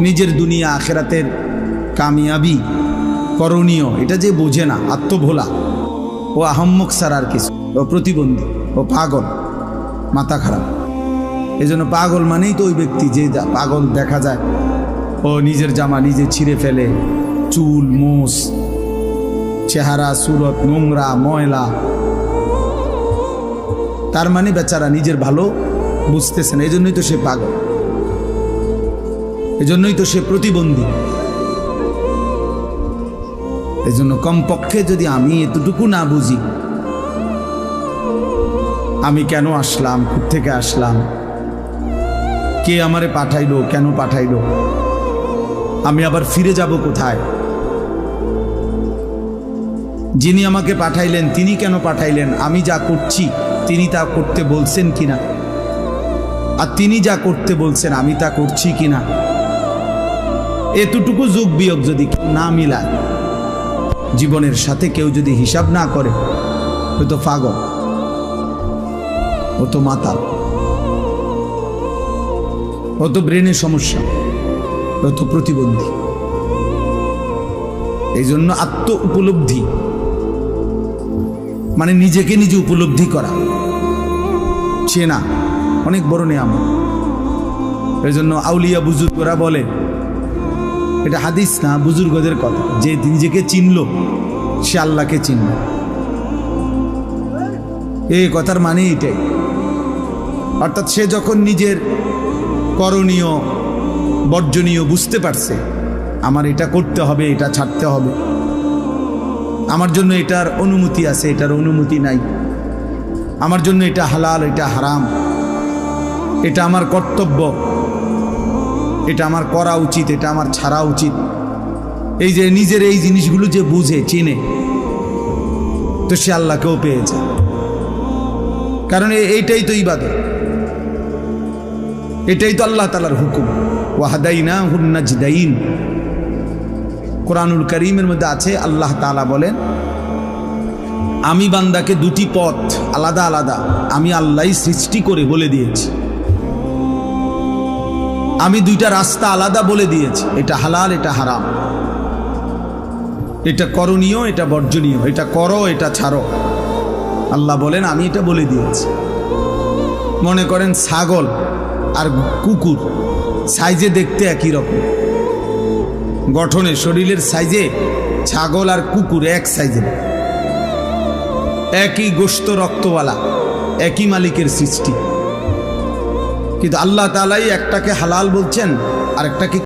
নিজের দুনিয়া আখেরাতের কামিয়াবি, করণীয়, এটা যে বোঝে না, আত্মভোলা। ও আহম্মক সার আর কিছু ও প্রতিবন্ধী, ও পাগল, মাথা খারাপ। এই জন্য পাগল মানেই তো ওই ব্যক্তি যে পাগল দেখা যায়। ও নিজের জামা নিজে ছিঁড়ে ফেলে, চুল, মোষ, চেহারা, সুরত, নোংরা, ময়লা। তার মানে বেচারা নিজের ভালো বুঝতেছে না এই জন্যই তো সে পাগল। এজন্যই তো সে প্রতিবন্ধী। এই জন্য কমপক্ষে যদি আমি এতটুকু না বুঝি, আমি কেন আসলাম থেকে আসলাম? কে আমারে পাঠাইলো, কেন পাঠাইলো? আমি আবার ফিরে যাব কোথায়? যিনি আমাকে পাঠাইলেন, তিনি কেন পাঠাইলেন? আমি যা করছি, তিনি তা করতে বলছেন কিনা? আর তিনি যা করতে বলছেন, আমি তা করছি কিনা? এতটুকু যোগ বিয়োগ যদি না মিলায়, জীবনের সাথে কেউ যদি হিসাব না করে হয়তো পাগল, ও তো মাতাল, ও তো ব্রেনের সমস্যা, ও তো প্রতিবন্ধী। এই জন্য আত্ম উপলব্ধি মানে নিজেকে নিজে উপলব্ধি করা, চেনা, অনেক বড় নিয়াম এই জন্য আউলিয়া বুজুর্গরা বলে এটা হাদিস না, বুজুর্গদের কথা। যে নিজেকে চিনল, সে আল্লাহকে চিনল। এই কথার মানে এটাই। অর্থাৎ সে যখন নিজের করণীয়, বর্জনীয় বুঝতে পারছে, আমার এটা করতে হবে, এটা ছাড়তে হবে। আমার জন্য এটার অনুমতি আছে, এটার অনুমতি নাই। আমার জন্য এটা হালাল, এটা হারাম। এটা আমার কর্তব্য। এটা আমার করা উচিত, এটা আমার ছাড়া উচিত। এই যে নিজের এই জিনিসগুলো যে বুঝে, চিনে, তো সে আল্লাহকেও পেয়েছে কারণ এইটাই তো ইবাদত। এটাই তো আল্লাহ তালার হুকুম। ওয়াহাদাইনা হুন্নাজদাইন কোরআনুল করিমের মধ্যে আছে, আল্লাহ তালা বলেন, আমি বান্দাকে দুটি পথ আলাদা আলাদা, আমি আল্লাহই সৃষ্টি করে বলে দিয়েছি। আমি দুইটা রাস্তা আলাদা বলে দিয়েছি। এটা হালাল, এটা হারাম। এটা করণীয়, এটা বর্জনীয়। এটা করো, এটা ছাড়ো। আল্লাহ বলেন, আমি এটা বলে দিয়েছি। মনে করেন ছাগল আর কুকুর সাইজে দেখতে একই রকম। গঠনে, শরীরের সাইজে ছাগল আর কুকুর এক সাইজে। একই গোস্ত রক্তওয়ালা, একই মালিকের সৃষ্টি। কিন্তু আল্লাহ তালাই একটাকে হালাল বলছেন আর একটাকে